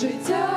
життя